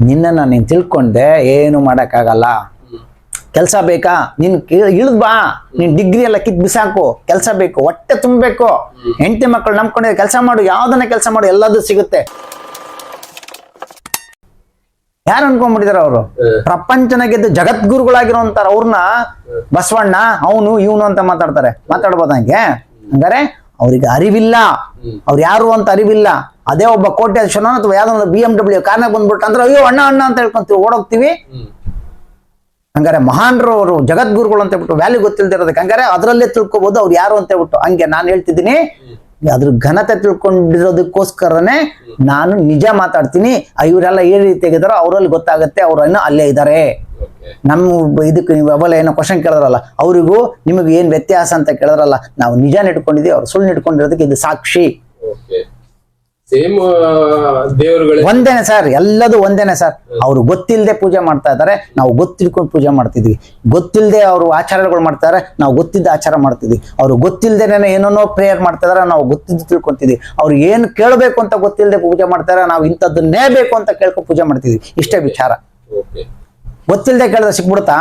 ನಿನ್ನನ್ನ ನೀನು ತಿಳ್ಕೊಂಡೆ ಏನು ಮಾಡೋಕ್ಕಾಗಲ್ಲ. ಕೆಲಸ ಬೇಕಾ? ನೀನು ಇಳಿದ್ ಬಾ. ನೀನ್ ಡಿಗ್ರಿ ಎಲ್ಲ ಕಿತ್ ಬಿಸಾಕು. ಕೆಲಸ ಬೇಕು ಹೊಟ್ಟೆ ತುಂಬಬೇಕು. ಹೆಂಡತಿ ಮಕ್ಕಳು ನಂಬ್ಕೊಂಡಿದ್ರೆ ಕೆಲಸ ಮಾಡು ಯಾವ್ದನ್ನ ಕೆಲಸ ಮಾಡು ಎಲ್ಲದೂ ಸಿಗುತ್ತೆ. ಯಾರು ಅನ್ಕೊಂಡ್ಬಿಟ್ಟಿದಾರ ಅವರು? ಪ್ರಪಂಚನ ಗೆದ್ದು ಜಗದ್ಗುರುಗಳಾಗಿರೋಂತಾರ ಅವ್ರನ್ನ ಬಸವಣ್ಣ ಅವನು ಇವನು ಅಂತ ಮಾತಾಡ್ತಾರೆ. ಮಾತಾಡ್ಬೋದ ಹಂಗೆ? ಹಂಗಾರೆ ಅವ್ರಿಗೆ ಅರಿವಿಲ್ಲ. ಅವ್ರು ಯಾರು ಅಂತ ಅರಿವಿಲ್ಲ. ಅದೇ ಒಬ್ಬ ಕೋಟ್ಯಾಧೀಶನ ಅಥವಾ ಯಾವ್ದೋ ಒಂದು ಬಿ ಎಂ ಡಬ್ಲ್ಯೂ ಕಾರ್ನಾಗ ಬಂದ್ಬಿಟ್ಟು ಅಂದ್ರೆ ಅಯ್ಯೋ ಅಣ್ಣ ಅಣ್ಣ ಅಂತ ಹೇಳ್ಕೊಂತೀವಿ ಓಡೋಗ್ತೀವಿ. ಹಂಗಾರೆ ಮಹಾನ್ರು ಅವರು ಜಗದ್ಗುರುಗಳು ಅಂತ ಹೇಳ್ಬಿಟ್ಟು ವ್ಯಾಲ್ಯೂ ಗೊತ್ತಿಲ್ದಿರೋದಕ್ಕೆ ಹಂಗಾರೆ ಅದರಲ್ಲೇ ತಿಳ್ಕೊಬಹುದು ಅವ್ರು ಯಾರು ಅಂತ ಹೇಳ್ಬಿಟ್ಟು. ಹಂಗೆ ನಾನು ಹೇಳ್ತಿದ್ದೀನಿ ಅದ್ರ ಘನತೆ ತಿಳ್ಕೊಂಡಿರೋದಕ್ಕೋಸ್ಕರನೇ ನಾನು ನಿಜ ಮಾತಾಡ್ತೀನಿ. ಇವರೆಲ್ಲ ಏನ್ ಆಗಿದಾರೋ ಅವರಲ್ಲಿ ಗೊತ್ತಾಗುತ್ತೆ ಅವ್ರನ್ನ ಅಲ್ಲೇ ಇದ್ದಾರೆ ನಮ್ಮ ಇದಕ್ಕೆ ನೀವು ಅವಲ ಏನೋ ಕ್ವಶನ್ ಕೇಳಿದ್ರಲ್ಲ ಅವರಿಗೂ ನಿಮಗೆ ಏನ್ ವ್ಯತ್ಯಾಸ ಅಂತ ಕೇಳಿದ್ರಲ್ಲ ನಾವು ನಿಜ ಇಟ್ಕೊಂಡಿದ್ದೀವಿ ಅವ್ರು ಸುಳ್ಳು ಇಟ್ಕೊಂಡಿರೋದಕ್ಕೆ ಇದು ಸಾಕ್ಷಿ. ಸೇಮ್ ದೇವರುಗಳೇ. ಒಂದೇನೆ ಸರ್ ಎಲ್ಲದು ಒಂದೇನೆ ಸರ್. ಅವ್ರು ಗೊತ್ತಿಲ್ಲದೆ ಪೂಜೆ ಮಾಡ್ತಾ ಇದ್ದಾರೆ ನಾವು ಗೊತ್ತಿಳ್ಕೊಂಡು ಪೂಜೆ ಮಾಡ್ತಿದ್ವಿ. ಗೊತ್ತಿಲ್ಲದೆ ಅವರು ಆಚಾರಗಳು ಮಾಡ್ತಾರೆ ನಾವು ಗೊತ್ತಿದ್ದ ಆಚಾರ ಮಾಡ್ತಿದ್ವಿ. ಅವ್ರು ಗೊತ್ತಿಲ್ಲದೇನೆ ಏನೇನೋ ಪ್ರೇಯರ್ ಮಾಡ್ತಾ ಇದಾರೆ ನಾವು ಗೊತ್ತಿದ್ದು ತಿಳ್ಕೊಂತಿದ್ವಿ. ಅವ್ರು ಏನು ಕೇಳಬೇಕು ಅಂತ ಗೊತ್ತಿಲ್ಲದೆ ಪೂಜೆ ಮಾಡ್ತಾರೆ ನಾವು ಇಂಥದ್ದನ್ನೇ ಬೇಕು ಅಂತ ಕೇಳ್ಕೊಂಡು ಪೂಜೆ ಮಾಡ್ತಿದ್ವಿ. ಇಷ್ಟೇ ವಿಚಾರ. ಗೊತ್ತಿಲ್ಲದೆ ಕೇಳಿದ್ರೆ ಸಿಕ್ಬಿಡುತ್ತಾ?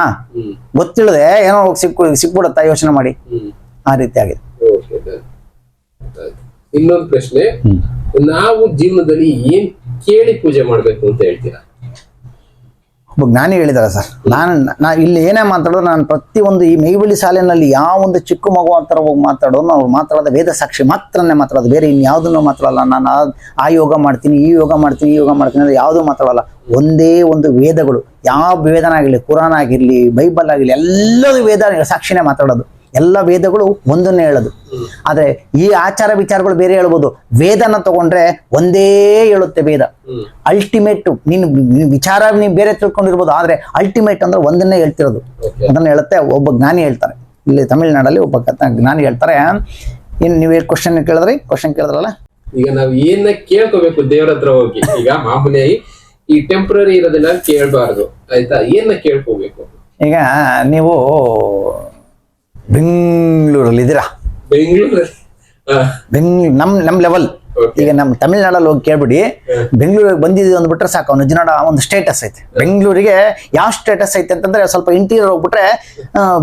ಗೊತ್ತಿಲ್ಲದೆ ಏನೋ ಸಿಕ್ ಸಿಕ್ಬಿಡುತ್ತಾ ಯೋಚನೆ ಮಾಡಿ? ಆ ರೀತಿ ಆಗಿದೆ. ಇನ್ನೊಂದು ಪ್ರಶ್ನೆ. ನಾವು ಜೀವನದಲ್ಲಿ ಏನ್ ಕೇಳಿ ಪೂಜೆ ಮಾಡ್ಬೇಕು ಅಂತ ಹೇಳ್ತೀರಾ? ಒಬ್ಬ ಜ್ಞಾನಿ ಹೇಳಿದಾರೆ ಸರ್. ನಾನು ನಾ ಇಲ್ಲಿ ಏನೇ ಮಾತಾಡೋದು ನಾನು ಪ್ರತಿಯೊಂದು ಈ ಮೈಬಳಿ ಸಾಲಿನಲ್ಲಿ ಯಾವ ಒಂದು ಚಿಕ್ಕ ಮಗು ಅಂತರ ಹೋಗಿ ಮಾತಾಡೋದು ನಾವು ಮಾತಾಡೋದು ವೇದ ಸಾಕ್ಷಿ ಮಾತ್ರನೇ ಮಾತಾಡೋದು. ಬೇರೆ ಇನ್ಯಾವುದನ್ನು ಮಾತಾಡಲ್ಲ. ನಾನು ಆ- ಆ ಯೋಗ ಮಾಡ್ತೀನಿ, ಈ ಯೋಗ ಮಾಡ್ತೀನಿ, ಈ ಯೋಗ ಮಾಡ್ತೀನಿ ಅಂದರೆ ಯಾವುದೂ ಮಾತಾಡಲ್ಲ. ಒಂದೇ ಒಂದು ವೇದಗಳು. ಯಾವ ವೇದನ ಆಗಿರಲಿ ಕುರಾನ್ ಆಗಿರಲಿ, ಬೈಬಲ್ ಆಗಿರಲಿ, ಎಲ್ಲದೂ ವೇದ ಸಾಕ್ಷಿನೇ ಮಾತಾಡೋದು. ಎಲ್ಲ ವೇದಗಳು ಒಂದನ್ನೇ ಹೇಳೋದು. ಆದರೆ ಈ ಆಚಾರ ವಿಚಾರಗಳು ಬೇರೆ ಹೇಳ್ಬೋದು. ವೇದನ ತಗೊಂಡ್ರೆ ಒಂದೇ ಹೇಳುತ್ತೆ ವೇದ. ಅಲ್ಟಿಮೇಟ್ ನೀನು ವಿಚಾರ ನೀವು ಬೇರೆ ತಿಳ್ಕೊಂಡಿರ್ಬೋದು ಆದ್ರೆ ಅಲ್ಟಿಮೇಟ್ ಅಂದ್ರೆ ಒಂದನ್ನೇ ಹೇಳ್ತಿರೋದು. ಅದನ್ನ ಹೇಳುತ್ತೆ ಒಬ್ಬ ಜ್ಞಾನಿ ಹೇಳ್ತಾರೆ. ಇಲ್ಲಿ ತಮಿಳ್ನಾಡಲ್ಲಿ ಒಬ್ಬ ಜ್ಞಾನಿ ಹೇಳ್ತಾರೆ. ಏನು ನೀವು ಕ್ವಶನ್ ಕೇಳಿದ್ರಿ? ಕ್ವಶನ್ ಕೇಳಿದ್ರಲ್ಲ? ಈಗ ನಾವು ಏನ ಕೇಳ್ಕೋಬೇಕು ದೇವ್ರ ಹತ್ರ ಹೋಗಿ? ಈಗ ಮಾಮೂಲಿಯಾಗಿ ಈ ಟೆಂಪ್ರರಿ ಇರೋದನ್ನ ಕೇಳಬಾರ್ದು. ಆಯ್ತಾ? ಏನ ಕೇಳ್ಕೋಬೇಕು? ಈಗ ನೀವು ಬೆಂಗಳೂರಲ್ಲಿ ಇದ್ದೀರಾ ಬೆಂಗಳೂರು ಬೆಂಗ್ಳೂರು ನಮ್ ನಮ್ ಲೆವೆಲ್ ಈಗ ನಮ್ ತಮಿಳ್ನಾಡಲ್ಲಿ ಹೋಗಿ ಕೇಳ್ಬಿಡಿ ಬೆಂಗಳೂರಿಗೆ ಬಂದಿದ್ದೀವಿ ಅಂದ್ಬಿಟ್ರೆ ಸಾಕು ಅವ್ನು ನಿಜನಾಡ ಒಂದು ಸ್ಟೇಟಸ್ ಐತೆ. ಬೆಂಗಳೂರಿಗೆ ಯಾವ ಸ್ಟೇಟಸ್ ಐತೆ ಅಂತಂದ್ರೆ ಸ್ವಲ್ಪ ಇಂಟೀರಿಯರ್ ಹೋಗ್ಬಿಟ್ರೆ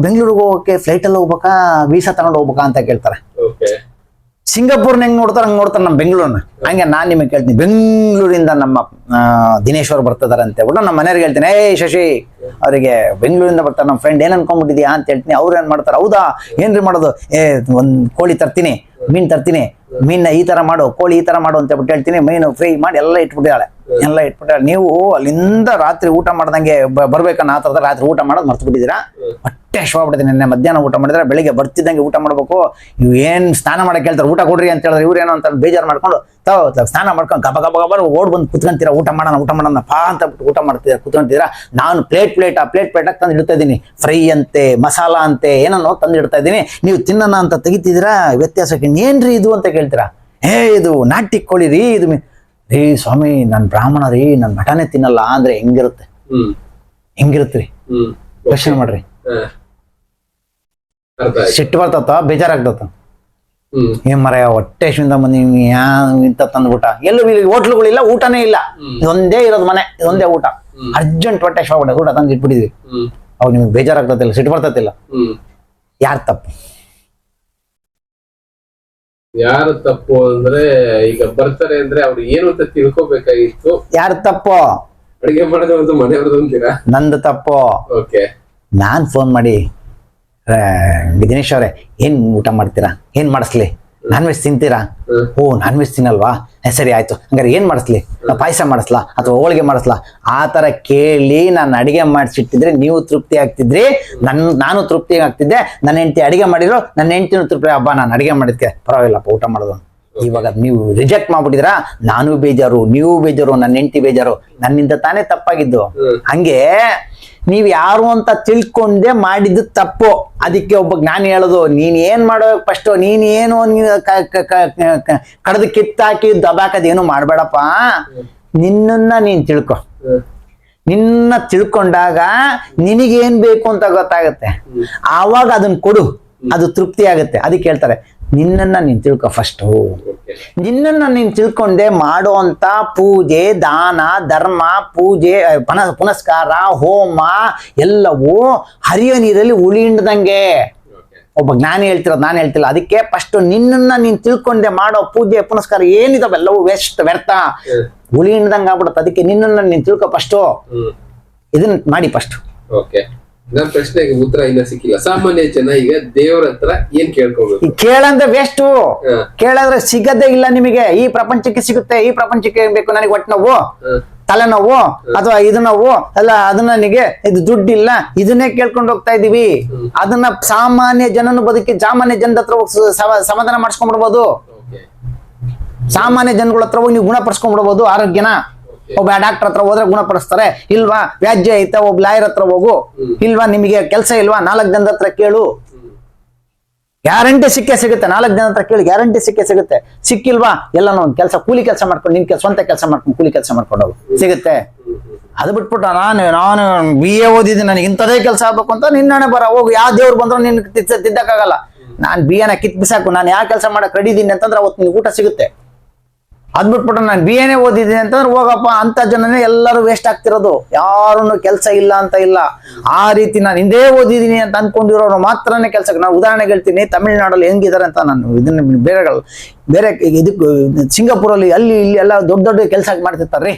ಬೆಂಗಳೂರಿಗೆ ಹೋಗೋಕೆ ಫ್ಲೈಟಲ್ಲಿ ಹೋಗ್ಬೇಕಾ ವೀಸಾ ತಗೊಂಡು ಹೋಗ್ಬೇಕಾ ಅಂತ ಕೇಳ್ತಾರೆ. ಸಿಂಗಾಪುರ್ನ ಹೆಂಗ್ ನೋಡ್ತಾರೆ ಹಂಗೆ ನೋಡ್ತಾರೆ ನಮ್ಮ ಬೆಂಗಳೂರನ್ನ ಹಂಗೆ ನಾನು ನಿಮಗೆ ಕೇಳ್ತೀನಿ. ಬೆಂಗಳೂರಿಂದ ನಮ್ಮ ದಿನೇಶ್ವರ್ ದಿನೇಶ್ ಅವ್ರು ಬರ್ತಿದಾರೆ ಅಂತ ಹೇಳ್ಬಿಟ್ಟು ನಮ್ಮ ಮನೆಯವ್ರಿಗೆ ಹೇಳ್ತೀನಿ. ಏ ಶಶಿ, ಅವರಿಗೆ ಬೆಂಗಳೂರಿಂದ ಬರ್ತಾರೆ. ನಮ್ಮ ಫ್ರೆಂಡ್ ಏನ್ ಅನ್ಕೊಂಡ್ಬಿಟ್ಟಿದ್ಯಾ ಅಂತ ಹೇಳ್ತೀನಿ. ಅವ್ರು ಏನು ಮಾಡ್ತಾರೆ? ಹೌದಾ? ಏನ್ರಿ ಮಾಡೋದು? ಏ, ಒಂದು ಕೋಳಿ ತರ್ತೀನಿ, ಮೀನ್ ತರ್ತೀನಿ, ಮೀನ್ನ ಈ ತರ ಮಾಡು, ಕೋಳಿ ಈ ತರ ಮಾಡು ಅಂತ ಹೇಳ್ಬಿಟ್ಟು ಹೇಳ್ತೀನಿ. ಮೀನು ಫ್ರೈ ಮಾಡಿ ಎಲ್ಲ ಇಟ್ಬಿಟ್ಟಿದ್ದಾಳೆ. ಎಲ್ಲ ಇಟ್ಬಿಟ್ಟ ನೀವು ಅಲ್ಲಿಂದ ರಾತ್ರಿ ಊಟ ಮಾಡ್ದಂಗೆ ಬರ್ಬೇಕನ್ನ ಆ ಥರದ ರಾತ್ರಿ ಊಟ ಮಾಡೋದು ಮರ್ತು ಬಿಟ್ಟಿದ್ದೀರಾ ಹೊಟ್ಟೆ ಶವಾಗ್ಬಿಟ್ಟಿದೆ ನಿನ್ನೆ ಮಧ್ಯಾಹ್ನ ಊಟ ಮಾಡಿದ್ರೆ ಬೆಳಿಗ್ಗೆ ಬರ್ತಿದ್ದಂಗೆ ಊಟ ಮಾಡ್ಬೇಕು. ಇವ್ ಏನ್ ಸ್ನಾನ ಮಾಡಕ್ಕೆ ಹೇಳ್ತಾರೆ, ಊಟ ಕೊಡ್ರಿ ಅಂತ ಹೇಳಿದ್ರೆ ಇವ್ರು ಏನೋ ಅಂತ ಬೇಜಾರು ಮಾಡ್ಕೊಂಡು ತಾವ್ ತಾವ್ ಸ್ನಾನ ಮಾಡ್ಕೊಂಡು ಗಬ ಗಬ ಗಬ ಓಡ್ ಬಂದು ಕುತ್ಕೊಂತೀರಾ, ಊಟ ಮಾಡೋಣ ಊಟ ಮಾಡೋಣ ಪಾ ಅಂತ ಬಿಟ್ಟು ಊಟ ಮಾಡ್ತೀರ ಕುತ್ಕೊಂತೀರಾ? ನಾನು ಪ್ಲೇಟ್ ಪ್ಲೇಟ್, ಆ ಪ್ಲೇಟ್ ಪ್ಲೇಟ್ ತಂದು ಇಡ್ತಾ ಇದ್ದೀನಿ. ಫ್ರೈ ಅಂತೆ, ಮಸಾಲ ಅಂತೆ, ಏನನ್ನೋ ತಂದು ಇಡ್ತಾ ಇದ್ದೀನಿ. ನೀವು ತಿನ್ನೋಣ ಅಂತ ತೆಗಿತಿದ್ದೀರಾ? ವ್ಯತ್ಯಾಸಕ್ಕೆ ಏನ್ರಿ ಇದು ಅಂತ ಕೇಳ್ತೀರಾ? ಏ, ಇದು ನಾಟಿ ಕೋಳಿ ರೀ, ಇದು ರೀ ಸ್ವಾಮಿ ನಾನು ಬ್ರಾಹ್ಮಣ ರೀ ನಾನು ಮಟನೇ ತಿನ್ನಲ್ಲ ಅಂದ್ರೆ ಹೆಂಗಿರುತ್ತೆ? ಹೆಂಗಿರುತ್ತೆ ಯೋಚನೆ ಮಾಡ್ರಿ. ಸಿಟ್ಟು ಬರ್ತತ ಬೇಜಾರಾಗ್ತತ ಏನ್ ಮರ ಹೊಟ್ಟೆ ಹಸಿವಿಂದ ಬಂದಿ ಯಾ ಇಂತ ತಂದ್ಬಿಟ್ಟ. ಎಲ್ಲೂ ಇಲ್ಲಿ ಹೋಟ್ಲುಗಳಿಲ್ಲ ಊಟನೇ ಇಲ್ಲ. ಇದೊಂದೇ ಇರೋದು ಮನೆ ಇದೊಂದೇ ಊಟ. ಅರ್ಜೆಂಟ್ ಹೊಟ್ಟೆ ಶೋಗ್ಬಿಡ ಊಟ ತಂದು ಇಟ್ಬಿಟ್ಟಿದ್ವಿ ಅವಾಗ ನಿಮ್ಗೆ ಬೇಜಾರಾಗ್ತತಿಲ್ಲ ಸಿಟ್ಟು ಬರ್ತತಿಲ್ಲ ಯಾರ್ ತಪ್ಪು? ಯಾರು ತಪ್ಪು ಅಂದ್ರೆ ಈಗ ಬರ್ತಾರೆ ಅಂದ್ರೆ ಅವ್ರು ಏನು ಅಂತ ತಿಳ್ಕೊಬೇಕಾಗಿತ್ತು? ಯಾರು ತಪ್ಪು? ಅಡಿಗೆ ಮಾಡೋದು ಮನೆಯವ್ರದ್ದು ಅಂತೀರಾ? ನಂದು ತಪ್ಪು. ಓಕೆ. ನಾನ್ ಫೋನ್ ಮಾಡಿ ಆ, ದಿನೇಶ್ ಅವರೇ ಏನ್ ಊಟ ಮಾಡ್ತೀರಾ? ಏನ್ ಮಾಡಿಸ್ಲಿ? ನಾನ್ ವೆಜ್ ತಿಂತೀರಾ. ಓ ನಾನ್ ವೆಜ್ ತಿನ್ನಲ್ವಾ ಸರಿ ಆಯ್ತು. ಹಂಗಾರೆ ಏನ್ ಮಾಡಿಸ್ಲಿ? ಪಾಯಸ ಮಾಡಿಸ್ಲಾ? ಅಥವಾ ಹೋಳಿಗೆ ಮಾಡಿಸ್ಲಾ? ಆ ತರ ಕೇಳಿ ನಾನು ಅಡಿಗೆ ಮಾಡಿಸಿಟ್ಟಿದ್ರೆ ನೀವು ತೃಪ್ತಿ ಆಗ್ತಿದ್ರಿ. ನನ್ ನಾನು ತೃಪ್ತಿ ಆಗ್ತಿದ್ದೆ. ನನ್ನ ಹೆಂಡತಿ ಅಡಿಗೆ ಮಾಡಿದ್ರು ನನ್ನ ಹೆಂಡತಿನೂ ತೃಪ್ತಿ ಹಬ್ಬ ನಾನು ಅಡಿಗೆ ಮಾಡಿದ್ಕೆ ಪರವಾಗಿಲ್ಲಪ್ಪ ಊಟ ಮಾಡೋದು ಇವಾಗ ನೀವು ರಿಜೆಕ್ಟ್ ಮಾಡ್ಬಿಟ್ಟಿದ್ರ ನಾನು ಬೇಜಾರು ನೀವು ಬೇಜಾರು ನನ್ನ ಹೆಂಡತಿ ಬೇಜಾರು. ನನ್ನಿಂದ ತಾನೇ ತಪ್ಪಾಗಿದ್ದು. ಹಂಗೆ ನೀವ್ ಯಾರು ಅಂತ ತಿಳ್ಕೊಂಡೆ ಮಾಡಿದ್ದು ತಪ್ಪು. ಅದಕ್ಕೆ ಒಬ್ಬ ಜ್ಞಾನಿ ಹೇಳೋದು ನೀನ್ ಏನ್ ಮಾಡೋ ಫಸ್ಟ್ ನೀನ್ ಏನು ಕಡದ ಕಿತ್ತಾಕಿ ದಬಾಕದ ಏನು ಮಾಡ್ಬೇಡಪ್ಪ. ನಿನ್ನನ್ನ ನೀನ್ ತಿಳ್ಕೊ. ನಿನ್ನ ತಿಳ್ಕೊಂಡಾಗ ನಿನಗೇನ್ ಬೇಕು ಅಂತ ಗೊತ್ತಾಗತ್ತೆ. ಆವಾಗ ಅದನ್ನ ಕೊಡು. ಅದು ತೃಪ್ತಿ ಆಗುತ್ತೆ. ಅದಕ್ಕೆ ಹೇಳ್ತಾರೆ ನಿನ್ನನ್ನ ನೀನು ತಿಳ್ಕೊ ಫಸ್ಟು ನಿನ್ನನ್ನು ನೀನು ತಿಳ್ಕೊಂಡೆ ಮಾಡುವಂತ ಪೂಜೆ ದಾನ ಧರ್ಮ ಪೂಜೆ ಪನ ಪುನಸ್ಕಾರ ಹೋಮ ಎಲ್ಲವೂ ಹರಿಯೋ ನೀರಲ್ಲಿ ಉಳಿ ಹಿಂಡ್ದಂಗೆ ಒಬ್ಬ ಜ್ಞಾನಿ ಹೇಳ್ತಿರೋದು ನಾನು ಹೇಳ್ತಿಲ್ಲ. ಅದಕ್ಕೆ ಫಸ್ಟ್ ನಿನ್ನನ್ನ ನೀನು ತಿಳ್ಕೊಂಡೆ ಮಾಡೋ ಪೂಜೆ ಪುನಸ್ಕಾರ ಏನಿದಾವೆ ಎಲ್ಲವೂ ವೇಸ್ಟ್ ವ್ಯರ್ಥ. ಉಳಿ ಹಿಂಡ್ದಂಗೆ ಆಗ್ಬಿಡುತ್ತೆ ಅದಕ್ಕೆ ನಿನ್ನನ್ನ ನೀನು ತಿಳ್ಕೊ ಫಸ್ಟು ಇದನ್ನ ಮಾಡಿ ಫಸ್ಟ್ ಓಕೆ ನನ್ನ ಪ್ರಶ್ನೆಗೆ ಉತ್ತರ ಇನ್ನ ಸಿಕ್ಕಿಲ್ಲ. ಸಾಮಾನ್ಯ ಜನ ಈಗ ದೇವರ ಹತ್ರ ಏನ್ ಕೇಳ್ಕೊಬೇಕು? ಕೇಳಂದ್ರೆ ವೇಸ್ಟು ಕೇಳಂದ್ರೆ ಸಿಗದೇ ಇಲ್ಲ ನಿಮಗೆ. ಈ ಪ್ರಪಂಚಕ್ಕೆ ಸಿಗುತ್ತೆ ಈ ಪ್ರಪಂಚಕ್ಕೆ ಏನ್ ಬೇಕು? ನನಗೆ ಒಟ್ಟು ನೋವು ತಲೆನೋವು ಅಥವಾ ಇದು ನೋವು ಅಲ್ಲ ಅದು ನನಗೆ ಇದು ದುಡ್ಡಿಲ್ಲ. ಇದನ್ನೇ ಕೇಳ್ಕೊಂಡು ಹೋಗ್ತಾ ಇದೀವಿ. ಅದನ್ನ ಸಾಮಾನ್ಯ ಜನನು ಬದುಕಿ ಸಾಮಾನ್ಯ ಜನದ ಹತ್ರ ಹೋಗಿ ಸ- ಸಮಾಧಾನ ಮಾಡಿಸ್ಕೊಂಡ್ಬಿಡ್ಬೋದು. ಸಾಮಾನ್ಯ ಜನಗಳ ಹತ್ರ ಹೋಗಿ ನೀವು ಗುಣಪಡಿಸ್ಕೊಂಡ್ಬಿಡ್ಬೋದು ಆರೋಗ್ಯನ. ಒಬ್ಬ ಡಾಕ್ಟರ್ ಹತ್ರ ಹೋದ್ರೆ ಗುಣಪಡಿಸ್ತಾರೆ. ಇಲ್ವಾ ವ್ಯಾಜ್ಯ ಐತೆ ಒಬ್ಬ ಲಾಯರ್ ಹತ್ರ ಹೋಗು. ಇಲ್ವಾ ನಿಮಗೆ ಕೆಲಸ ಇಲ್ವಾ ನಾಲ್ಕು ಜನದ ಹತ್ರ ಕೇಳು. ಗ್ಯಾರಂಟಿ ಸಿಕ್ಕೇ ಸಿಗುತ್ತೆ ನಾಲ್ಕು ಜನ ಹತ್ರ ಕೇಳಿ ಗ್ಯಾರಂಟಿ ಸಿಕ್ಕೇ ಸಿಗುತ್ತೆ. ಸಿಕ್ಕಿಲ್ವಾ ಎಲ್ಲಾನು ಒಂದು ಕೆಲಸ ಕೂಲಿ ಕೆಲಸ ಮಾಡ್ಕೊಂಡು ನಿನ್ ಕೆಲ್ಸ ಸ್ವಂತ ಕೆಲಸ ಮಾಡ್ಕೊಂಡು ಕೂಲಿ ಕೆಲಸ ಮಾಡ್ಕೊಂಡು ಹೋಗು. ಸಿಗುತ್ತೆ. ಅದು ಬಿಟ್ಬಿಟ್ಟು ನಾನು ನಾನು ಬಿ ಎ ಓದಿದ್ದೀನಿ ನನಗೆ ಇಂಥದೇ ಕೆಲಸ ಆಗ್ಬೇಕು ಅಂತ ನಿನ್ನಣೆ ಬರ. ಹೋಗು ಯಾವ ದೇವ್ರು ಬಂದ್ರು ನಿನ್ ತಿದ್ದ ತಿದ್ದಕ್ಕಾಗಲ್ಲ. ನಾನು ಬಿ ಎನ ಕಿತ್ ಬಿಸಾಕು ನಾನು ಯಾವ ಕೆಲಸ ಮಾಡಕ್ ರೆಡಿ ಇದ್ದೀನಿ ಅಂತಂದ್ರೆ ಅವತ್ತು ನಿನ್ಗೆ ಊಟ ಸಿಗುತ್ತೆ. ಅದ್ ಬಿಟ್ಬಿಟ್ಟು ನಾನು ಬಿ ಎನೇ ಓದಿದ್ದೀನಿ ಅಂತಂದ್ರೆ ಹೋಗಪ್ಪ ಅಂತ ಜನನೇ ಎಲ್ಲರೂ ವೇಸ್ಟ್ ಆಗ್ತಿರೋದು. ಯಾರೂ ಕೆಲಸ ಇಲ್ಲ ಅಂತ ಇಲ್ಲ. ಆ ರೀತಿ ನಾನು ಹಿಂದೆ ಓದಿದ್ದೀನಿ ಅಂತ ಅನ್ಕೊಂಡಿರೋರು ಮಾತ್ರನೇ ಕೆಲಸಕ್ಕೆ. ನಾನು ಉದಾಹರಣೆ ಹೇಳ್ತೀನಿ ತಮಿಳ್ನಾಡಲ್ಲಿ ಹೆಂಗಿದ್ದಾರೆ ಅಂತ ನಾನು ಇದನ್ನ ಬೇರೆ ಬೇರೆ ಇದಕ್ಕೆ ಸಿಂಗಾಪುರಲ್ಲಿ ಅಲ್ಲಿ ಇಲ್ಲಿ ಎಲ್ಲ ದೊಡ್ಡ ದೊಡ್ಡ ಕೆಲಸ ಮಾಡ್ತಿರ್ತಾರೆ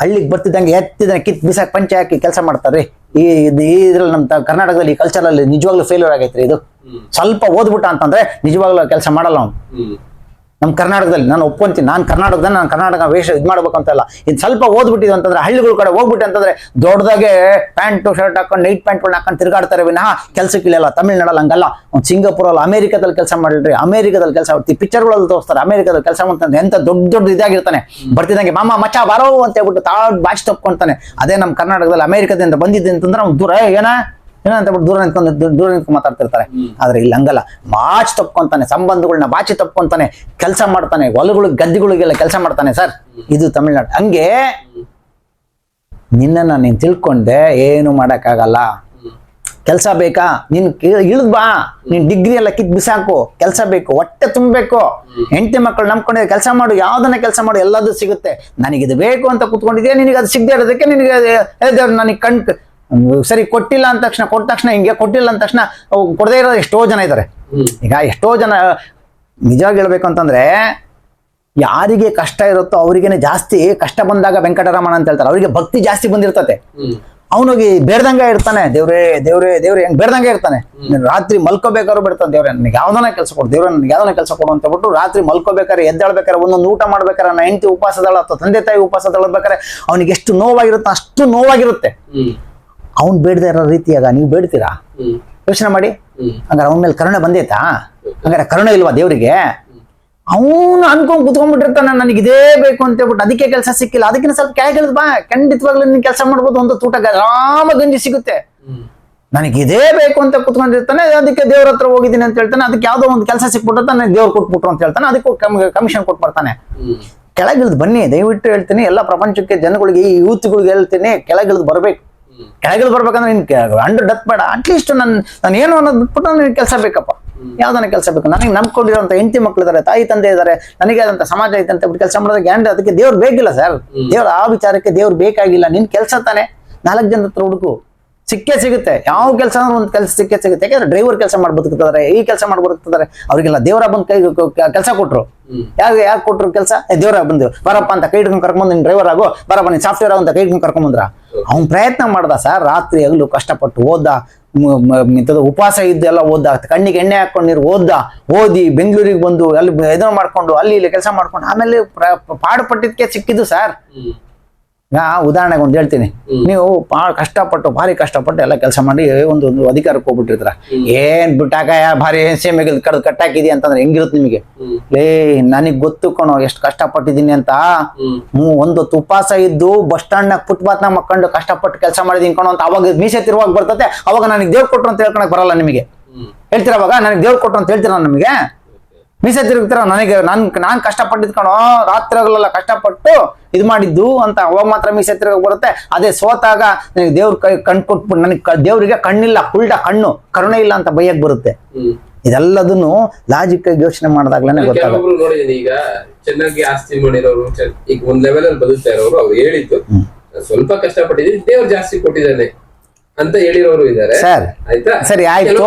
ಹಳ್ಳಿಗೆ ಬರ್ತಿದ್ದಂಗೆ ಎತ್ತಿದಂಗೆ ಕಿತ್ ಬಿಸಾಕ್ ಪಂಚೆ ಹಾಕಿ ಕೆಲಸ ಮಾಡ್ತಾರ್ರಿ. ಈ ಇದು- ಈ ಇದ್ರಲ್ಲಿ ನಮ್ಮ ತ- ಕರ್ನಾಟಕದಲ್ಲಿ ಈ ಕಲ್ಚರಲ್ಲಿ ನಿಜವಾಗ್ಲೂ ಫೇಲ್ಯೂರ್ ಆಗೈತ್ರಿ ಇದು. ಸ್ವಲ್ಪ ಓದ್ಬಿಟ್ಟ ಅಂತಂದ್ರೆ ನಿಜವಾಗ್ಲೂ ಕೆಲಸ ಮಾಡಲ್ಲ ಅವ್ನು. ನಮ್ಮ ಕರ್ನಾಟಕದಲ್ಲಿ ನಾನು ಒಪ್ಕೊಂತೀನಿ. ನಾನು ಕರ್ನಾಟಕದಲ್ಲಿ ನಾನು ಕರ್ನಾಟಕ ವೇಷ ಇದು ಮಾಡ್ಬೇಕು ಅಂತಲ್ಲ ಇದು ಸ್ವಲ್ಪ ಓದ್ಬಿಟ್ಟಿದ್ದು ಅಂತಂದ್ರೆ, ಹಳ್ಳಿಗಳ ಕಡೆ ಹೋಗ್ಬಿಟ್ಟು ಅಂತಂದ್ರೆ, ದೊಡ್ಡದಾಗೆ ಪ್ಯಾಂಟ್, ಶರ್ಟ್ ಹಾಕೊಂಡು ನೈಟ್ ಪ್ಯಾಂಟ್ಗಳನ್ನ ಹಾಕೊಂಡು ತಿರುಗಾಡ್ತಾರೆ ವಿನಃ ಕೆಲಸಕ್ಕೆ ಇಲ್ಲ ತಮಿಳ್ನಾಡಲ್ಲಿ ಹಂಗಲ್ಲ. ಒಂದು ಸಿಂಗಾಪುರಲ್ಲಿ ಅಮೆರಿಕದಲ್ಲಿ ಕೆಲಸ ಮಾಡಿಲ್ರಿ ಅಮೆರಿಕದಲ್ಲಿ ಕೆಲಸ ಮಾಡ್ತೀವಿ ಪಿಕ್ಚರ್ಗಳಲ್ಲಿ ತೋರಿಸ್ತಾರೆ, ಅಮೆರಿಕದಲ್ಲಿ ಕೆಲಸ ಮಾಡ್ತಾನೆ. ಎಂತ ದೊಡ್ಡ ದೊಡ್ಡ ಇದಾಗಿರ್ತಾನೆ. ಬರ್ತಿದ್ದಂಗೆ, ಮಾಮ, ಮಚ್ಚ, ಬಾರೋ ಅಂತ ಹೇಳ್ಬಿಟ್ಟು ತಾಳ್ ಬಾಚ್ ತಪ್ಕೊಂತಾನೆ. ಅದೇ ನಮ್ಮ ಕರ್ನಾಟಕದಲ್ಲಿ ಅಮೆರಿಕದಿಂದ ಬಂದಿದ್ದೆ ಅಂತಂದ್ರೆ, ಅವ್ನು ದೂರ ಏನ? ಏನ ಅಂತ ಬಿಟ್ಟು ದೂರ ನಿಂತ್ಕೊಂಡು ದೂರ ನಿಂತ್ಕೊಂಡು ಮಾತಾಡ್ತಿರ್ತಾರೆ. ಆದ್ರೆ ಇಲ್ಲಿ ಹಂಗಲ್ಲ. ಬಾಚ್ ತಪ್ಕೊಂತಾನೆ ಸಂಬಂಧಗಳನ್ನ ಬಾಚಿ ತಪ್ಕೊಂತಾನೆ ಕೆಲಸ ಮಾಡ್ತಾನೆ ಹೊಲಗಳು ಗದ್ದೆಗಳಿಗೆಲ್ಲ ಕೆಲಸ ಮಾಡ್ತಾನೆ ಸರ್. ಇದು ತಮಿಳ್ನಾಡು. ಹಂಗೆ ನಿನ್ನನ್ನ ನೀನ್ ತಿಳ್ಕೊಂಡೆ ಏನು ಮಾಡಕ್ಕಾಗಲ್ಲ. ಆಗಲ್ಲ ಕೆಲಸ ಬೇಕಾ? ನೀನ್ ಇಳಿದ್ ಬಾ. ನೀನ್ ಡಿಗ್ರಿ ಎಲ್ಲ ಕಿತ್ ಬಿಸಾಕು. ಕೆಲಸ ಬೇಕು ಹೊಟ್ಟೆ ತುಂಬಬೇಕು. ಹೆಂಡತಿ ಮಕ್ಕಳು ನಂಬ್ಕೊಂಡಿದ್ರೆ ಕೆಲಸ ಮಾಡು ಯಾವ್ದನ್ನ ಕೆಲಸ ಮಾಡು ಎಲ್ಲದೂ ಸಿಗುತ್ತೆ. ನನಗೆ ಇದು ಬೇಕು ಅಂತ ಕುತ್ಕೊಂಡಿದ್ಯಾ? ನಿನಗೆ ಅದು ಸಿಗದೆ ಇರೋದಕ್ಕೆ ನಿನಗೆ ನನಗೆ ಕಣ್ ಸರಿ ಕೊಟ್ಟಿಲ್ಲ ಅಂದ ತಕ್ಷಣ ಕೊಟ್ಟ ತಕ್ಷಣ ಹಿಂಗೆ ಕೊಟ್ಟಿಲ್ಲ ಅಂದ ತಕ್ಷಣ ಅವು ಕೊಡದೇ ಇರೋದು ಎಷ್ಟೋ ಜನ ಇದ್ದಾರೆ ಈಗ ಎಷ್ಟೋ ಜನ ನಿಜವಾಗಿ ಹೇಳ್ಬೇಕು ಅಂತಂದ್ರೆ ಯಾರಿಗೆ ಕಷ್ಟ ಇರುತ್ತೋ ಅವರಿಗೇನೆ ಜಾಸ್ತಿ ಕಷ್ಟ ಬಂದಾಗ ವೆಂಕಟರಮಣ ಅಂತ ಹೇಳ್ತಾರೆ. ಅವರಿಗೆ ಭಕ್ತಿ ಜಾಸ್ತಿ ಬಂದಿರ್ತತೆ. ಅವನಿಗೆ ಬೇಡ್ದಂಗೆ ಇರ್ತಾನೆ ದೇವ್ರೇ ದೇವ್ರೇ ದೇವ್ರೆ ಹೆಂಗ್ ಬೇರ್ದಂಗ ಇರ್ತಾನೆ. ನೀನ್ ರಾತ್ರಿ ಮಲ್ಕೋಬೇಕಾದ್ರು ಬಿಡ್ತಾನೆ ದೇವ್ರೆ ನನಗೆ ಯಾವ್ದಾನ ಕೆಲಸ ಕೊಡು ದೇವ್ರೆ ನನಗೆ ಯಾವ್ದಾನ ಕೆಲಸ ಕೊಡು ಅಂತ ಬಿಟ್ಟು ರಾತ್ರಿ ಮಲ್ಕೋಬೇಕಾರೆ ಎದ್ದೇಳ್ಬೇಕಾರೆ ಒಂದೊಂದು ಊಟ ಮಾಡ್ಬೇಕಾರೆ ನನ್ನ ಹೆಂಡತಿ ಉಪವಾಸದಳ ಅಥವಾ ತಂದೆ ತಾಯಿ ಉಪವಾಸದಳಬೇಕಾರೆ ಅವನಿಗೆ ಎಷ್ಟು ನೋವಾಗಿರುತ್ತೆ ಅಷ್ಟು ನೋವಾಗಿರುತ್ತೆ. ಅವ್ನು ಬೇಡದೇ ಇರೋ ರೀತಿಯಾಗ ನೀವು ಬೇಡ್ತೀರಾ? ಯೋಚನೆ ಮಾಡಿ. ಹಂಗಾರೆ ಅವನ ಮೇಲೆ ಕರುಣೆ ಬಂದೈತಾ? ಹಂಗಾರೆ ಕರುಣೆ ಇಲ್ವಾ ದೇವರಿಗೆ? ಅವನು ಅನ್ಕೊಂಡ್ ಕುತ್ಕೊಂಡ್ಬಿಟ್ಟಿರ್ತಾನೆ ನನಗೆ ಇದೇ ಬೇಕು ಅಂತ ಹೇಳ್ಬಿಟ್ಟು ಅದಕ್ಕೆ ಕೆಲಸ ಸಿಕ್ಕಿಲ್ಲ. ಅದಕ್ಕಿಂತ ಸ್ವಲ್ಪ ಕೆಳಗೆ ಇಳಿದ್ ಬಾ. ಖಂಡಿತವಾಗ್ಲೂ ನೀನ್ ಕೆಲಸ ಮಾಡ್ಬೋದು ಒಂದು ತೂಟ ಆರಾಮ ಗಂಜಿ ಸಿಗುತ್ತೆ. ನನಗೆ ಇದೇ ಬೇಕು ಅಂತ ಕುತ್ಕೊಂಡಿರ್ತಾನೆ ಅದಕ್ಕೆ ದೇವ್ರ ಹತ್ರ ಹೋಗಿದ್ದೀನಿ ಅಂತ ಹೇಳ್ತಾನೆ ಅದಕ್ಕೆ ಯಾವ್ದೋ ಒಂದು ಕೆಲಸ ಸಿಕ್ಬಿಟ್ಟು ನನಗೆ ದೇವ್ರು ಕೊಟ್ಬಿಟ್ರು ಅಂತ ಹೇಳ್ತಾನೆ ಅದಕ್ಕೂ ಕಮಿಷನ್ ಕೊಟ್ಬಿಡ್ತಾನೆ ಕೆಳಗಿಳಿದು ಬನ್ನಿ ದಯವಿಟ್ಟು ಹೇಳ್ತೀನಿ ಎಲ್ಲ ಪ್ರಪಂಚಕ್ಕೆ ಜನಗಳಿಗೆ ಈ ಯೂತ್ಗಳಿಗೆ ಹೇಳ್ತೀನಿ ಕೆಳಗಿಳಿದು ಬರ್ಬೇಕು. ಕೆಳಗಿಳಿದು ಬರ್ಬೇಕಂದ್ರೆ ನಿನ್ ಅಂಡ್ ಡತ್ ಬೇಡ. ಅಟ್ಲೀಸ್ಟ್ ನನ್ ನಾನು ಏನು ಅನ್ನೋದು ಬಿಟ್ಬಿಟ್ಟು ನನಗೆ ಕೆಲಸ ಬೇಕಪ್ಪ. ಯಾವ್ದನ್ನ ಕೆಲಸ ಬೇಕು. ನನಗೆ ನಂಬ್ಕೊಂಡಿರೋಂಥ ಹೆಂಡತಿ ಮಕ್ಳು ಇದಾರೆ ತಾಯಿ ತಂದೆ ಇದಾರೆ ನನಗೆ ಆದಂತ ಸಮಾಜ ಐತೆ ಅಂತ ಬಿಟ್ಟು ಕೆಲಸ ಮಾಡೋದಕ್ಕೆ ಅಂಡ್ ಅದಕ್ಕೆ ದೇವ್ರು ಬೇಕಿಲ್ಲ ಸರ್. ದೇವ್ರ ಆ ವಿಚಾರಕ್ಕೆ ದೇವ್ರು ಬೇಕಾಗಿಲ್ಲ. ನಿನ್ ಕೆಲಸ ತಾನೆ. ನಾಲ್ಕು ಜನ ಹತ್ರ ಹುಡುಕು. ಸಿಕ್ಕೇ ಸಿಗುತ್ತೆ. ಯಾವ ಕೆಲಸ ಅಂದ್ರೆ ಒಂದು ಕೆಲಸ ಸಿಕ್ಕೇ ಸಿಗುತ್ತೆ. ಯಾಕಂದ್ರೆ ಡ್ರೈವರ್ ಕೆಲಸ ಮಾಡಿ ಬದುಕ್ತಿದ್ದಾರೆ ಈ ಕೆಲಸ ಮಾಡಿ ಅವ್ರಿಗೆಲ್ಲ ದೇವರ ಬಂದು ಕೈ ಕೆಲಸ ಕೊಟ್ರು. ಯಾವ ಯಾಕೆ ಯಾರು ಕೊಟ್ರು ಕೆಲಸ? ದೇವರ ಬಂದು ಬರಪ್ಪ ಅಂತ ಕೈ ಹಿಡ್ಕೊಂಡು ಕರ್ಕೊಂಡ್ ನಿನ್ ಡ್ರೈವರ್ ಆಗೋ. ಬರಪ್ಪ ನೀನ್ ಸಾಫ್ಟ್ವೇರ್ ಅಂತ ಕೈ ಹಿಡ್ಕೊಂಡು ಕರ್ಕೊಂಡ್ ಬಂದ್ರ? ಅವ್ನ್ ಪ್ರಯತ್ನ ಮಾಡ್ದ ಸರ್. ರಾತ್ರಿ ಹಗಲು ಕಷ್ಟಪಟ್ಟು ಓದ್ದ. ಮ- ಉಪವಾಸ ಇದ್ದೆಲ್ಲ ಓದ್ದ. ಕಣ್ಣಿಗೆ ಎಣ್ಣೆ ಹಾಕೊಂಡು ನೀರು ಓದ್ದ. ಓದಿ ಬೆಂಗಳೂರಿಗೆ ಬಂದು ಅಲ್ಲಿ ಇದನ್ನ ಮಾಡ್ಕೊಂಡು ಅಲ್ಲಿ ಇಲ್ಲಿ ಕೆಲಸ ಮಾಡ್ಕೊಂಡು ಆಮೇಲೆ ಪಾಡು ಪಟ್ಟಿದ್ಕೆ ಸಿಕ್ಕಿದ್ದು ಸರ್. ನಾ ಉದಾಹರಣೆಗೆ ಒಂದು ಹೇಳ್ತೀನಿ. ನೀವು ಭಾಳ ಕಷ್ಟಪಟ್ಟು ಭಾರಿ ಕಷ್ಟಪಟ್ಟು ಎಲ್ಲ ಕೆಲಸ ಮಾಡಿ ಒಂದು ಒಂದು ಅಧಿಕಾರಕ್ಕೆ ಹೋಗ್ಬಿಟ್ಟಿರ್ತಾರ. ಏನ್ ಬಿಟ್ಟಾಕಯ ಭಾರಿ ಸೇಮೆಗೆ ಕಡ್ದು ಕಟ್ಟಾಕಿದಿ ಅಂತಂದ್ರೆ ಹೆಂಗಿರುತ್ತೆ ನಿಮಗೆ? ಲೇ ನನಗ್ ಗೊತ್ತು ಕಣೋ ಎಷ್ಟು ಕಷ್ಟಪಟ್ಟಿದ್ದೀನಿ ಅಂತ. ಹ್ಮ್. ಒಂದು ತುಪ್ಪಾಸ ಇದ್ದು ಬಸ್ ಸ್ಟಾಂಡ್ ನಾಗ ಫುಟ್ಪಾತ್ ನಾಗ ಮಕ್ಕಂಡು ಕಷ್ಟಪಟ್ಟು ಕೆಲಸ ಮಾಡಿದೀನಿ ಕಣೋ ಅಂತ ಅವಾಗ ಮೀಸೆ ತಿರುವಾಗ ಬರ್ತತೆ. ಅವಾಗ ನನಗೆ ದೇವ್ರು ಕೊಟ್ರು ಅಂತ ಹೇಳ್ಕೊಳಕ್ ಬರಲ್ಲ ನಿಮಗೆ. ಹೇಳ್ತೀರ ಅವಾಗ? ನನಗೆ ದೇವ್ರು ಕೊಟ್ರು ಅಂತ ಹೇಳ್ತೀರ ನಮಗೆ? ಮೀಸೆ ತಿರುಗ್ತಾರ? ನನಗೆ ನನ್ ನಾನ್ ಕಷ್ಟಪಟ್ಟಿದ್ ಕಣೋ ರಾತ್ರಿ ಕಷ್ಟಪಟ್ಟು ಇದು ಮಾಡಿದ್ದು ಅಂತ ಅವಾಗ ಮಾತ್ರ ಮೀಸೆ ತಿರುಗ ಬರುತ್ತೆ. ಅದೇ ಸೋತಾಗ ನನಗೆ ದೇವ್ರ ಕೈ ಕಣ್ ಕೊಟ್ಬಿಟ್ಟು ನನಗೆ ದೇವ್ರಿಗೆ ಕಣ್ಣಿಲ್ಲ ಕುಳ್ಳ ಕಣ್ಣು ಕರುಣೆ ಇಲ್ಲ ಅಂತ ಬೈಯಕ್ ಬರುತ್ತೆ. ಇದೆಲ್ಲದನ್ನು ಲಾಜಿಕ್ ಆಗಿ ಯೋಚನೆ ಮಾಡಿದಾಗ್ಲೇ ಗೊತ್ತಾಗುತ್ತೆ. ನೋಡಿದೀನಿ ಈಗ ಚೆನ್ನಾಗಿ ಆಸ್ತಿ ಮಾಡಿರೋರು ಈಗ ಒಂದ್ ಲೆವೆಲ್ ಅಲ್ಲಿ ಬದುಕ್ತಾ ಇರೋರು ಅವ್ರು ಹೇಳಿದ್ದು. ಸ್ವಲ್ಪ ಕಷ್ಟಪಟ್ಟಿದ್ದೀನಿ ದೇವ್ರು ಜಾಸ್ತಿ ಕೊಟ್ಟಿದ್ದಾನೆ. ಅಂತ ಹೇಳಿರೋರು ಇದ್ದಾರೆ. ಸರ್ ಆಯ್ತಾ? ಸರಿ ಆಯ್ತು.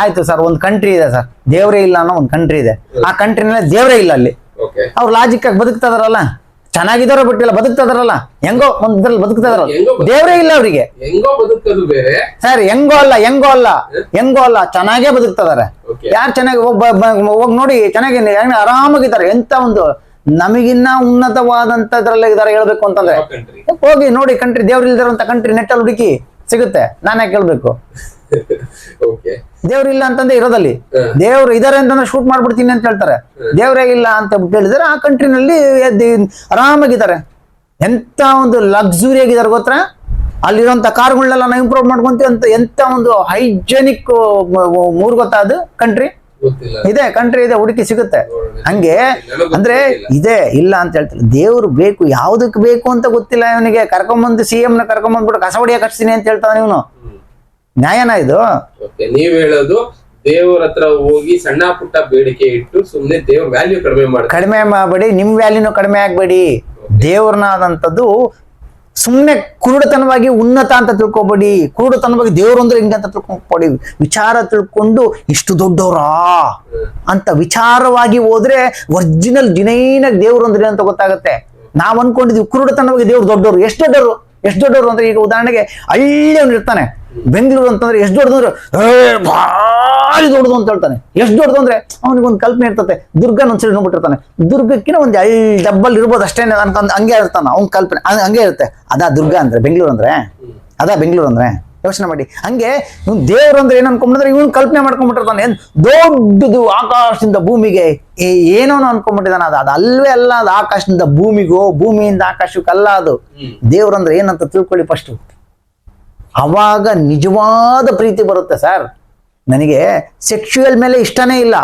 ಆಯ್ತು ಸರ್ ಒಂದು ಕಂಟ್ರಿ ಇದೆ ಸರ್. ದೇವರೇ ಇಲ್ಲ ಅನ್ನೋ ಒಂದು ಕಂಟ್ರಿ ಇದೆ. ಆ ಕಂಟ್ರಿನಲ್ಲಿ ದೇವ್ರೇ ಇಲ್ಲ ಅಲ್ಲಿ. ಅವ್ರ ಲಾಜಿಕ್ ಆಗಿ ಬದುಕ್ತದಾರಲ್ಲ? ಚೆನ್ನಾಗಿದಾರೋ ಬಿಟ್ಟಿಲ್ಲ ಬದುಕ್ತದಾರಲ್ಲ? ಹೆಂಗೋ ಒಂದ್ ಇದ್ರಲ್ಲಿ ಬದುಕ್ತದಾರಲ್ಲ. ದೇವ್ರೇ ಇಲ್ಲ ಅವರಿಗೆ. ಸರ್ ಹೆಂಗೋ ಅಲ್ಲ ಹೆಂಗೋ ಅಲ್ಲ ಹೆಂಗೋ ಅಲ್ಲ ಚೆನ್ನಾಗೇ ಬದುಕ್ತದಾರೆ. ಯಾರು ಚೆನ್ನಾಗಿ ಹೋಗ್ ನೋಡಿ ಚೆನ್ನಾಗಿ ಆರಾಮಾಗಿದ್ದಾರೆ. ಎಂತ ಒಂದು ನಮಗಿನ್ನ ಉನ್ನತವಾದಂತದ್ರಲ್ಲೇ ಇದಾರೆ ಹೇಳ್ಬೇಕು ಅಂತಂದ್ರೆ. ಹೋಗಿ ನೋಡಿ ಕಂಟ್ರಿ ದೇವ್ರ ಇಲ್ದಿರೋಂಥ ಕಂಟ್ರಿ ನೆಟ್ಟಲ್ಲಿ ಹುಡುಕಿ ಸಿಗುತ್ತೆ. ನಾನೇ ಕೇಳ್ಬೇಕು ಓಕೆ ದೇವ್ರಿಲ್ಲ ಅಂತಂದ್ರೆ ಇರೋದಲ್ಲಿ. ದೇವ್ರು ಇದಾರೆ ಅಂತಂದ್ರೆ ಶೂಟ್ ಮಾಡ್ಬಿಡ್ತೀನಿ ಅಂತ ಹೇಳ್ತಾರೆ. ದೇವರೇ ಇಲ್ಲ ಅಂತ ಹೇಳಿದ್ರೆ ಆ ಕಂಟ್ರಿನಲ್ಲಿ ಆರಾಮಾಗಿದ್ದಾರೆ. ಎಂತ ಒಂದು ಲಕ್ಸುರಿ ಆಗಿದ್ದಾರೆ ಗೊತ್ತಾ? ಅಲ್ಲಿರುವಂತ ಕಾರ್ಗಳನ್ನೆಲ್ಲ ನಾವು ಇಂಪ್ರೂವ್ ಮಾಡ್ಕೊಂತೀವಿ ಅಂತ ಎಂತ ಒಂದು ಹೈಜೆನಿಕ್ ಮೂರ್ ಗೊತ್ತಾ ಅದು ಕಂಟ್ರಿ ಇದೆ ಕಂಟ್ರಿ ಇದೆ ಹುಡುಕಿ ಸಿಗುತ್ತೆ. ಹಂಗೆ ಅಂದ್ರೆ ಇದೆ ಇಲ್ಲ ಅಂತ ಹೇಳ್ತಾರೆ ದೇವ್ರು ಬೇಕು ಯಾವ್ದಕ್ ಬೇಕು ಅಂತ ಗೊತ್ತಿಲ್ಲ ಇವನಿಗೆ. ಕರ್ಕೊಂಬಂದು ಸಿ ಎಂ ನ ಕರ್ಕೊಂಬಂದ್ಬಿಟ್ಟು ಕಸ ಹೊಡಿಯ ಕಟ್ಸ್ತೀನಿ ಅಂತ ಹೇಳ್ತಾನೆ ಇವನು. ನ್ಯಾಯನಾ ಇದು? ನೀವ್ ಹೇಳೋದು ದೇವ್ರ ಹತ್ರ ಹೋಗಿ ಸಣ್ಣ ಪುಟ್ಟ ಬೇಡಿಕೆ ಇಟ್ಟು ಸುಮ್ನೆ ದೇವ್ರ ವ್ಯಾಲ್ಯೂ ಕಡಿಮೆ ಮಾಡಿ. ಕಡಿಮೆ ಮಾಡಬೇಡಿ ನಿಮ್ ವ್ಯಾಲ್ಯೂನು ಕಡಿಮೆ ಆಗ್ಬೇಡಿ. ದೇವ್ರನಾದಂಥದ್ದು ಸುಮ್ಮನೆ ಕುರುಡತನವಾಗಿ ಉನ್ನತ ಅಂತ ತಿಳ್ಕೊಬೇಡಿ. ಕುರುಡತನವಾಗಿ ದೇವರು ಅಂದ್ರೆ ಹಿಂಗೆ ಅಂತ ತಿಳ್ಕೊಬೇಡಿ. ವಿಚಾರ ತಿಳ್ಕೊಂಡು ಇಷ್ಟು ದೊಡ್ಡವರಾ? ಅಂತ ವಿಚಾರವಾಗಿ ಹೋದ್ರೆ ಒರಿಜಿನಲ್ ಜಿನೈನಾಗಿ ದೇವ್ರು ಅಂದ್ರೆ ಅಂತ ಗೊತ್ತಾಗುತ್ತೆ? ನಾವ್ ಅನ್ಕೊಂಡಿದ್ವಿ ಕುರುಡತನವಾಗಿ ದೇವ್ರು ದೊಡ್ಡವರು. ಎಷ್ಟು ದೊಡ್ಡವರು? ಎಷ್ಟು ದೊಡ್ಡವರು ಅಂದ್ರೆ ಈಗ ಉದಾಹರಣೆಗೆ ಹಳ್ಳಿಯವನು ಇರ್ತಾನೆ ಬೆಂಗಳೂರು ಅಂತಂದ್ರೆ ಎಷ್ಟು ದೊಡ್ಡದಂದ್ರೆ ಭಾರಿ ದೊಡ್ಡದು ಅಂತ ಹೇಳ್ತಾನೆ. ಎಷ್ಟು ದೊಡ್ಡದು ಅಂದ್ರೆ ಅವನಿಗೊಂದು ಕಲ್ಪನೆ ಇರ್ತದೆ ದುರ್ಗನ ಒಂದ್ಸರಿ ನೋಡ್ಬಿಟ್ಟಿರ್ತಾನೆ. ದುರ್ಗಕ್ಕಿನ ಒಂದು ಐ ಡಬ್ಬಲ್ ಇರ್ಬೋದು ಅಷ್ಟೇ ಅನ್ಕೊಂಡ್ ಹಂಗೆ ಇರ್ತಾನೆ. ಅವ್ನ ಕಲ್ಪನೆ ಹಂಗ್- ಇರುತ್ತೆ. ಅದಾ ದುರ್ಗ ಅಂದ್ರೆ, ಬೆಂಗಳೂರು ಅಂದ್ರೆ? ಅದಾ ಬೆಂಗಳೂರು ಅಂದ್ರೆ? ಯೋಚನೆ ಮಾಡಿ. ಹಂಗೆ ಇವ್ನು ದೇವ್ರು ಅಂದ್ರೆ ಏನ್ ಅನ್ಕೊಂಡ್ಬಿಟ್ರೆ ಇವನು ಕಲ್ಪನೆ ಮಾಡ್ಕೊಂಡ್ಬಿಟ್ಟಿರ್ತಾನೆ. ದೊಡ್ಡದು ಆಕಾಶದಿಂದ ಭೂಮಿಗೆ. ಏನೋ ಅನ್ಕೊಂಡ್ಬಿಟ್ಟಿದಾನ ಅದ. ಅಲ್ವೇ ಅಲ್ಲ, ಅದು ಆಕಾಶದಿಂದ ಭೂಮಿಗೋ, ಭೂಮಿಯಿಂದ ಆಕಾಶಕ್ಕಲ್ಲ ಅದು. ಹ್ಮ್. ದೇವ್ರಂದ್ರೆ ಏನಂತ ತಿಳ್ಕೊಳ್ಳಿ ಫಸ್ಟ್ ಅವಾಗ ನಿಜವಾದ ಪ್ರೀತಿ ಬರುತ್ತೆ ಸರ್ ನನಗೆ ಸೆಕ್ಷುಯಲ್ ಮೇಲೆ ಇಷ್ಟನೇ ಇಲ್ಲ.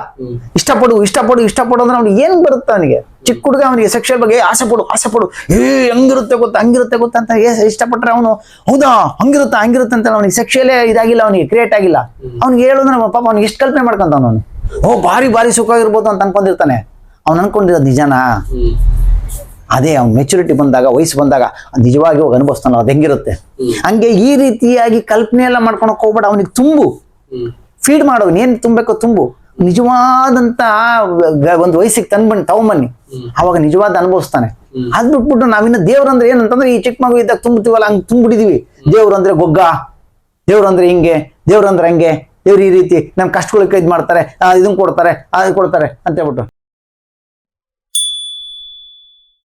ಇಷ್ಟಪಡು ಇಷ್ಟಪಡು ಇಷ್ಟಪಡು ಅಂದ್ರೆ ಅವ್ನಿಗೆ ಏನ್ ಬರುತ್ತೆ ಅವನಿಗೆ? ಚಿಕ್ಕ ಹುಡುಗ ಅವನಿಗೆ ಸೆಕ್ಷುಯಲ್ ಬಗ್ಗೆ ಆಸೆ ಪಡು ಆಸೆ ಪಡು. ಏ ಹಂಗಿರುತ್ತೆ ಗೊತ್ತಾ ಹಂಗಿರುತ್ತೆ ಗೊತ್ತಾ ಅಂತ ಏ ಇಷ್ಟಪಟ್ರೆ ಅವನು ಹೌದಾ ಹಂಗಿರುತ್ತ ಹಂಗಿರುತ್ತೆ ಅಂತ ಅವನಿಗೆ ಸೆಕ್ಷುಯಲೇ ಇದಾಗಿಲ್ಲ ಅವನಿಗೆ ಕ್ರಿಯೇಟ್ ಆಗಿಲ್ಲ. ಅವ್ನಿಗೆ ಹೇಳೋದ್ರೆ ಪಾಪ ಅವ್ನಿಗೆ ಎಷ್ಟು ಕಲ್ಪನೆ ಮಾಡ್ಕೊಂತಾನ ಅವನು ಓ ಭಾರಿ ಭಾರಿ ಸುಖ ಇರ್ಬೋದು ಅಂತ ಅನ್ಕೊಂಡಿರ್ತಾನೆ. ಅವ್ನು ಅನ್ಕೊಂಡಿರೋ ನಿಜನಾ? ಅದೇ ಅವ್ನು ಮೆಚುರಿಟಿ ಬಂದಾಗ ವಯಸ್ಸು ಬಂದಾಗ ನಿಜವಾಗಿ ಹೋಗಿ ಅನುಭವಿಸ್ತಾನ ಅದು ಹೆಂಗಿರುತ್ತೆ? ಹಂಗೆ ಈ ರೀತಿಯಾಗಿ ಕಲ್ಪನೆ ಎಲ್ಲ ಮಾಡ್ಕೊಳಕ್ ಹೋಗ್ಬೇಡ ಅವನಿಗೆ ತುಂಬು. ಫೀಡ್ ಮಾಡು ಏನ್ ತುಂಬಬೇಕೋ ತುಂಬು. ನಿಜವಾದಂತ ಒಂದು ವಯಸ್ಸಿಗೆ ತಂದ್ಬನ್ನಿ ತಗೊಂಬನ್ನಿ ಅವಾಗ ನಿಜವಾದ ಅನುಭವಿಸ್ತಾನೆ. ಅದ್ ಬಿಟ್ಬಿಟ್ಟು ನಾವಿನ್ನ ದೇವ್ರಂದ್ರೆ ಏನಂತಂದ್ರೆ ಈ ಚಿಕ್ಕ ಮಗು ಇದ್ದಾಗ ತುಂಬುತ್ತೀವಲ್ಲ ಹಂಗ್ ತುಂಬಿಡಿದೀವಿ ದೇವ್ರಂದ್ರೆ ಗೊಗ್ಗ ದೇವ್ರಂದ್ರೆ ಹಿಂಗೆ ದೇವ್ರಂದ್ರೆ ಹಂಗೆ ದೇವ್ರ ಈ ರೀತಿ ನಮ್ ಕಷ್ಟಗಳಿಗೆ ಇದ್ ಮಾಡ್ತಾರೆ ಆ, ಇದನ್ ಕೊಡ್ತಾರೆ ಅದು ಕೊಡ್ತಾರೆ ಅಂತ ಹೇಳ್ಬಿಟ್ಟು.